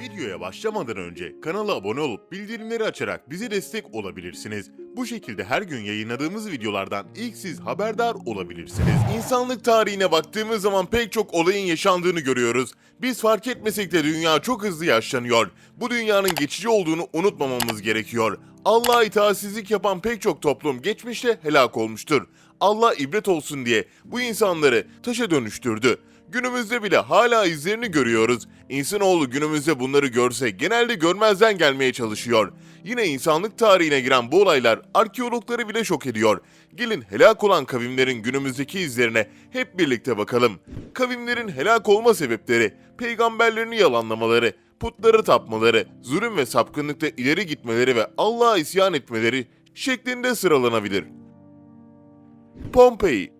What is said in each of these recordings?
Videoya başlamadan önce kanala abone olup bildirimleri açarak bize destek olabilirsiniz. Bu şekilde her gün yayınladığımız videolardan ilk siz haberdar olabilirsiniz. İnsanlık tarihine baktığımız zaman pek çok olayın yaşandığını görüyoruz. Biz fark etmesek de dünya çok hızlı yaşlanıyor. Bu dünyanın geçici olduğunu unutmamamız gerekiyor. Allah'a itaatsizlik yapan pek çok toplum geçmişte helak olmuştur. Allah ibret olsun diye bu insanları taşa dönüştürdü. Günümüzde bile hala izlerini görüyoruz. İnsanoğlu günümüzde bunları görse genelde görmezden gelmeye çalışıyor. Yine insanlık tarihine giren bu olaylar arkeologları bile şok ediyor. Gelin helak olan kavimlerin günümüzdeki izlerine hep birlikte bakalım. Kavimlerin helak olma sebepleri, peygamberlerini yalanlamaları, putları tapmaları, zulüm ve sapkınlıkta ileri gitmeleri ve Allah'a isyan etmeleri şeklinde sıralanabilir. Pompei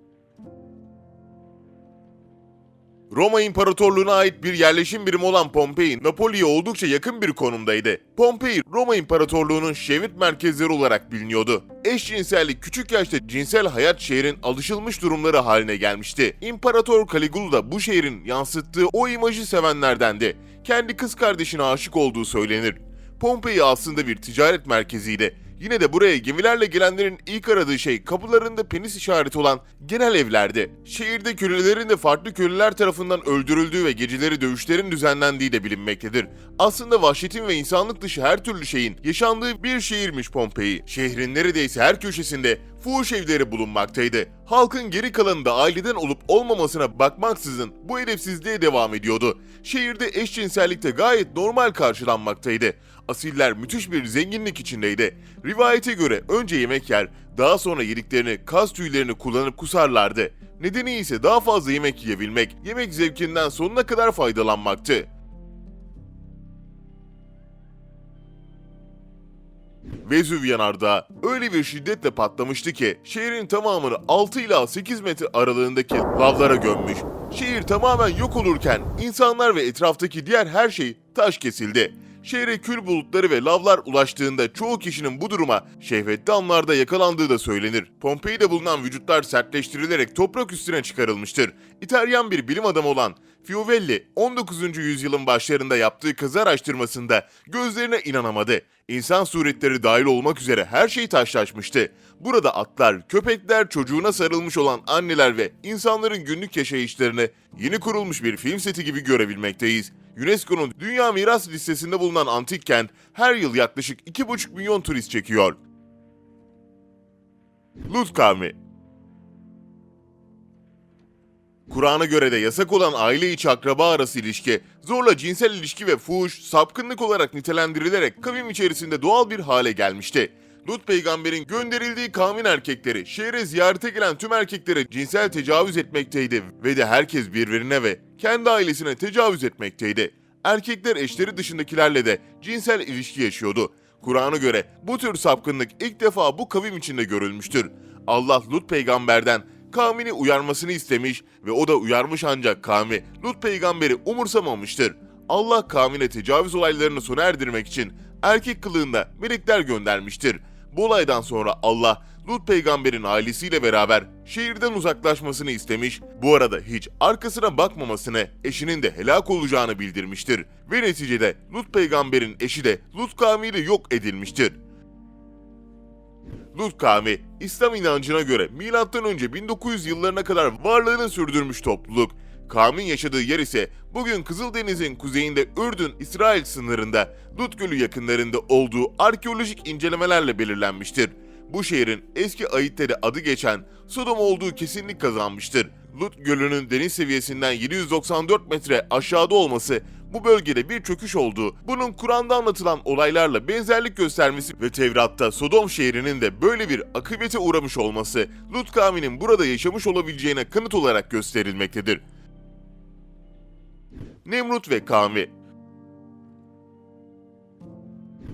Roma İmparatorluğu'na ait bir yerleşim birimi olan Pompei, Napoli'ye oldukça yakın bir konumdaydı. Pompei, Roma İmparatorluğu'nun şehvet merkezleri olarak biliniyordu. Eşcinsellik küçük yaşta cinsel hayat şehrin alışılmış durumları haline gelmişti. İmparator Caligula da bu şehrin yansıttığı o imajı sevenlerdendi. Kendi kız kardeşine aşık olduğu söylenir. Pompei aslında bir ticaret merkeziydi. Yine de buraya gemilerle gelenlerin ilk aradığı şey kapılarında penis işareti olan genel evlerdi. Şehirde kölelerin de farklı köleler tarafından öldürüldüğü ve geceleri dövüşlerin düzenlendiği de bilinmektedir. Aslında vahşetin ve insanlık dışı her türlü şeyin yaşandığı bir şehirmiş Pompei. Şehrin neredeyse her köşesinde fuhuş evleri bulunmaktaydı. Halkın geri kalanı da aileden olup olmamasına bakmaksızın bu edepsizliğe devam ediyordu. Şehirde eşcinsellikte gayet normal karşılanmaktaydı. Asiller müthiş bir zenginlik içindeydi. Rivayete göre önce yemek yer, daha sonra yediklerini, kas tüylerini kullanıp kusarlardı. Nedeni ise daha fazla yemek yiyebilmek, yemek zevkinden sonuna kadar faydalanmaktı. Vezüv yanardağı öyle bir şiddetle patlamıştı ki şehrin tamamını 6 ila 8 metre aralığındaki lavlara gömmüş. Şehir tamamen yok olurken insanlar ve etraftaki diğer her şey taş kesildi. Şehre kül bulutları ve lavlar ulaştığında çoğu kişinin bu duruma şehvetli anlarda yakalandığı da söylenir. Pompei'de bulunan vücutlar sertleştirilerek toprak üstüne çıkarılmıştır. İtalyan bir bilim adamı olan Fiovelli 19. yüzyılın başlarında yaptığı kazı araştırmasında gözlerine inanamadı. İnsan suretleri dahil olmak üzere her şey taşlaşmıştı. Burada atlar, köpekler, çocuğuna sarılmış olan anneler ve insanların günlük yaşayışlarını yeni kurulmuş bir film seti gibi görebilmekteyiz. UNESCO'nun Dünya Miras listesinde bulunan antik kent her yıl yaklaşık 2,5 milyon turist çekiyor. Lut kavmi Kur'an'a göre de yasak olan aile içi akraba arası ilişki, zorla cinsel ilişki ve fuhuş, sapkınlık olarak nitelendirilerek kavim içerisinde doğal bir hale gelmişti. Lut peygamberin gönderildiği kavmin erkekleri şehre ziyarete gelen tüm erkeklere cinsel tecavüz etmekteydi ve de herkes birbirine ve kendi ailesine tecavüz etmekteydi. Erkekler eşleri dışındakilerle de cinsel ilişki yaşıyordu. Kur'an'a göre bu tür sapkınlık ilk defa bu kavim içinde görülmüştür. Allah Lut peygamberden kavmini uyarmasını istemiş ve o da uyarmış ancak kavmi Lut peygamberi umursamamıştır. Allah kavmine tecavüz olaylarını sona erdirmek için erkek kılığında melekler göndermiştir. Bu olaydan sonra Allah Lut peygamberin ailesiyle beraber şehirden uzaklaşmasını istemiş, bu arada hiç arkasına bakmamasını, eşinin de helak olacağını bildirmiştir. Ve neticede Lut peygamberin eşi de Lut kavmiyle yok edilmiştir. Lut kavmi, İslam inancına göre M.Ö. 1900 yıllarına kadar varlığını sürdürmüş topluluk. Kavmin yaşadığı yer ise bugün Kızıldeniz'in kuzeyinde Ürdün-İsrail sınırında Lut Gölü yakınlarında olduğu arkeolojik incelemelerle belirlenmiştir. Bu şehrin eski ayetleri adı geçen Sodom olduğu kesinlik kazanmıştır. Lut Gölü'nün deniz seviyesinden 794 metre aşağıda olması bu bölgede bir çöküş olduğu, bunun Kur'an'da anlatılan olaylarla benzerlik göstermesi ve Tevrat'ta Sodom şehrinin de böyle bir akıbete uğramış olması, Lut kavminin burada yaşamış olabileceğine kanıt olarak gösterilmektedir. Nemrut ve kavmi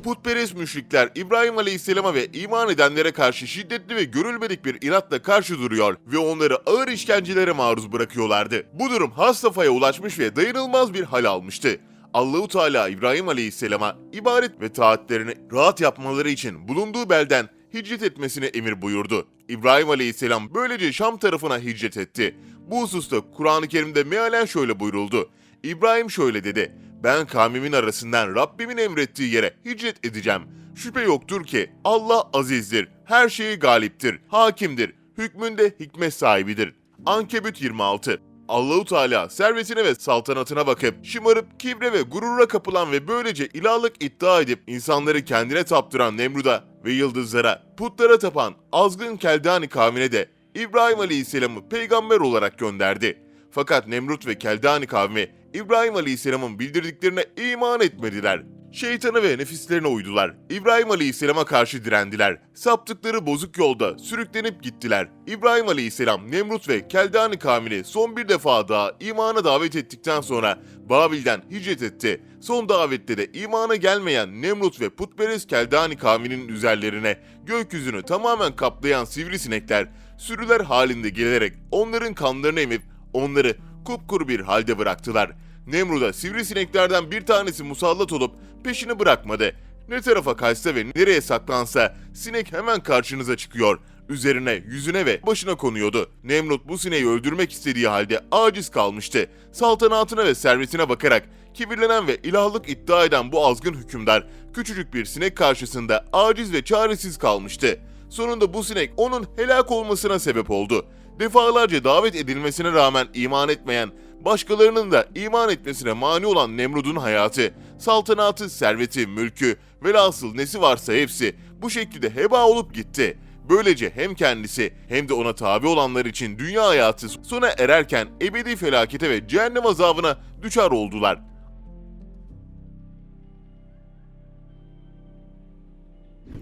Putperest müşrikler İbrahim Aleyhisselam'a ve iman edenlere karşı şiddetli ve görülmedik bir inatla karşı duruyor ve onları ağır işkencelere maruz bırakıyorlardı. Bu durum has ulaşmış ve dayanılmaz bir hal almıştı. Allahu Teala İbrahim Aleyhisselam'a ibadet ve taatlerini rahat yapmaları için bulunduğu belden hicret etmesine emir buyurdu. İbrahim Aleyhisselam böylece Şam tarafına hicret etti. Bu hususta Kur'an-ı Kerim'de mealen şöyle buyuruldu. İbrahim şöyle dedi. Ben kavmimin arasından Rabbimin emrettiği yere hicret edeceğim. Şüphe yoktur ki Allah azizdir, her şeyi galiptir, hakimdir, hükmünde hikmet sahibidir. Ankebut 26 Allahu Teala servetine ve saltanatına bakıp şımarıp kibre ve gurura kapılan ve böylece ilahlık iddia edip insanları kendine taptıran Nemrud'a ve yıldızlara, putlara tapan azgın Keldani kavmine de İbrahim Aleyhisselam'ı peygamber olarak gönderdi. Fakat Nemrut ve Keldani kavmi İbrahim Aleyhisselam'ın bildirdiklerine iman etmediler. Şeytana ve nefislerine uydular. İbrahim Aleyhisselam'a karşı direndiler. Saptıkları bozuk yolda sürüklenip gittiler. İbrahim Aleyhisselam, Nemrut ve Keldani kavmini son bir defa daha imana davet ettikten sonra Babil'den hicret etti. Son davette de imana gelmeyen Nemrut ve putperest Keldani kavminin üzerlerine gökyüzünü tamamen kaplayan sivrisinekler sürüler halinde gelerek onların kanlarını emip onları kupkuru bir halde bıraktılar. Nemrut'a sivrisineklerden bir tanesi musallat olup peşini bırakmadı. Ne tarafa kaçsa ve nereye saklansa sinek hemen karşınıza çıkıyor. Üzerine, yüzüne ve başına konuyordu. Nemrut bu sineği öldürmek istediği halde aciz kalmıştı. Saltanatına ve servetine bakarak kibirlenen ve ilahlık iddia eden bu azgın hükümdar küçücük bir sinek karşısında aciz ve çaresiz kalmıştı. Sonunda bu sinek onun helak olmasına sebep oldu. Defalarca davet edilmesine rağmen iman etmeyen, başkalarının da iman etmesine mani olan Nemrud'un hayatı, saltanatı, serveti, mülkü, velhasıl nesi varsa hepsi bu şekilde heba olup gitti. Böylece hem kendisi hem de ona tabi olanlar için dünya hayatı sona ererken ebedi felakete ve cehennem azabına düçar oldular.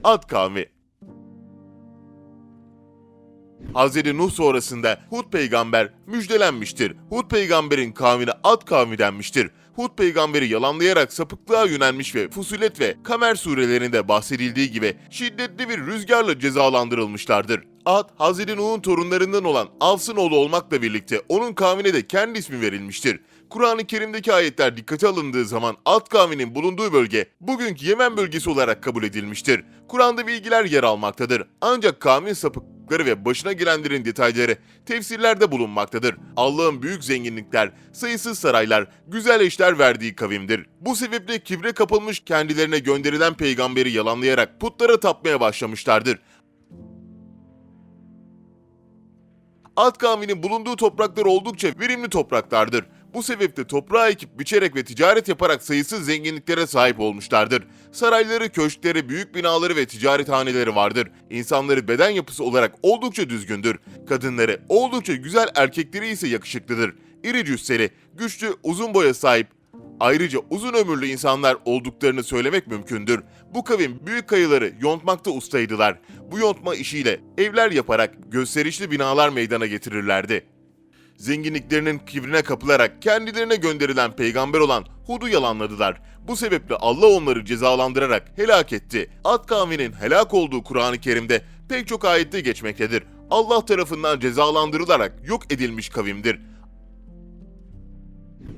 Ad kavmi Hazreti Nuh sonrasında Hud peygamber müjdelenmiştir. Hud peygamberin kavmine Ad kavmi denmiştir. Hud peygamberi yalanlayarak sapıklığa yönelmiş ve Fusilet ve Kamer surelerinde bahsedildiği gibi şiddetli bir rüzgarla cezalandırılmışlardır. Ad, Hazreti Nuh'un torunlarından olan Avs'ın oğlu olmakla birlikte onun kavmine de kendi ismi verilmiştir. Kur'an-ı Kerim'deki ayetler dikkate alındığı zaman Ad kavminin bulunduğu bölge bugünkü Yemen bölgesi olarak kabul edilmiştir. Kur'an'da bilgiler yer almaktadır. Ancak kavmin sapıklıkları ve başına gelenlerin detayları tefsirlerde bulunmaktadır. Allah'ın büyük zenginlikler, sayısız saraylar, güzel eşler verdiği kavimdir. Bu sebeple kibre kapılmış kendilerine gönderilen peygamberi yalanlayarak putlara tapmaya başlamışlardır. Ad kavminin bulunduğu topraklar oldukça verimli topraklardır. Bu sebeple toprağı ekip biçerek ve ticaret yaparak sayısız zenginliklere sahip olmuşlardır. Sarayları, köşkleri, büyük binaları ve ticarethaneleri vardır. İnsanları beden yapısı olarak oldukça düzgündür. Kadınları oldukça güzel, erkekleri ise yakışıklıdır. İri cüsseli, güçlü, uzun boya sahip, Ayrıca uzun ömürlü insanlar olduklarını söylemek mümkündür. Bu kavim büyük kayıları yontmakta ustaydılar. Bu yontma işiyle evler yaparak gösterişli binalar meydana getirirlerdi. Zenginliklerinin kibrine kapılarak kendilerine gönderilen peygamber olan Hud'u yalanladılar. Bu sebeple Allah onları cezalandırarak helak etti. Ad kavminin helak olduğu Kur'an-ı Kerim'de pek çok ayette geçmektedir. Allah tarafından cezalandırılarak yok edilmiş kavimdir.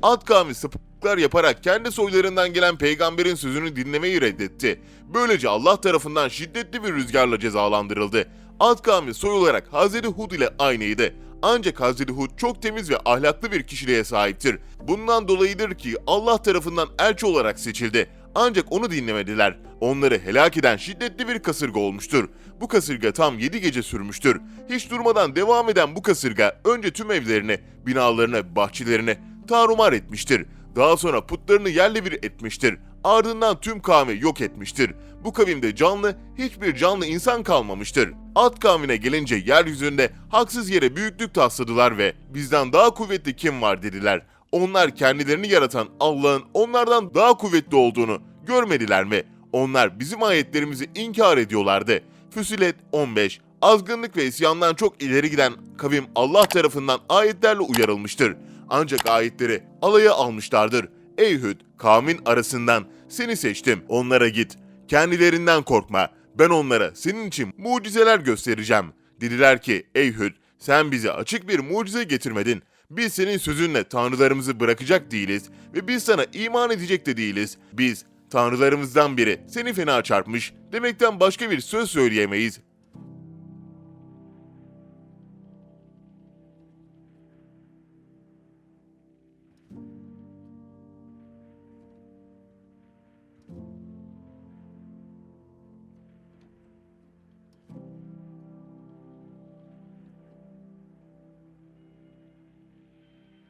Ad kavmi sapıklıklar yaparak kendi soylarından gelen peygamberin sözünü dinlemeyi reddetti. Böylece Allah tarafından şiddetli bir rüzgarla cezalandırıldı. Ad kavmi soy olarak Hazreti Hud ile aynıydı. Ancak Hazreti Hud çok temiz ve ahlaklı bir kişiliğe sahiptir. Bundan dolayıdır ki Allah tarafından elçi olarak seçildi. Ancak onu dinlemediler. Onları helak eden şiddetli bir kasırga olmuştur. Bu kasırga tam 7 gece sürmüştür. Hiç durmadan devam eden bu kasırga önce tüm evlerini, binalarını, bahçelerini tarumar etmiştir. Daha sonra putlarını yerle bir etmiştir. Ardından tüm kavmi yok etmiştir. Bu kavimde canlı, hiçbir canlı insan kalmamıştır. Ad kavmine gelince yeryüzünde haksız yere büyüklük tasladılar ve bizden daha kuvvetli kim var dediler. Onlar kendilerini yaratan Allah'ın onlardan daha kuvvetli olduğunu görmediler mi? Onlar bizim ayetlerimizi inkar ediyorlardı. Füsilet 15 Azgınlık ve isyandan çok ileri giden kavim Allah tarafından ayetlerle uyarılmıştır. Ancak ayetleri alaya almışlardır. Ey Hud, kavmin arasından seni seçtim. Onlara git. Kendilerinden korkma. Ben onlara senin için mucizeler göstereceğim. Dediler ki, ey Hud, sen bize açık bir mucize getirmedin. Biz senin sözünle tanrılarımızı bırakacak değiliz ve biz sana iman edecek de değiliz. Biz tanrılarımızdan biri seni fena çarpmış demekten başka bir söz söyleyemeyiz.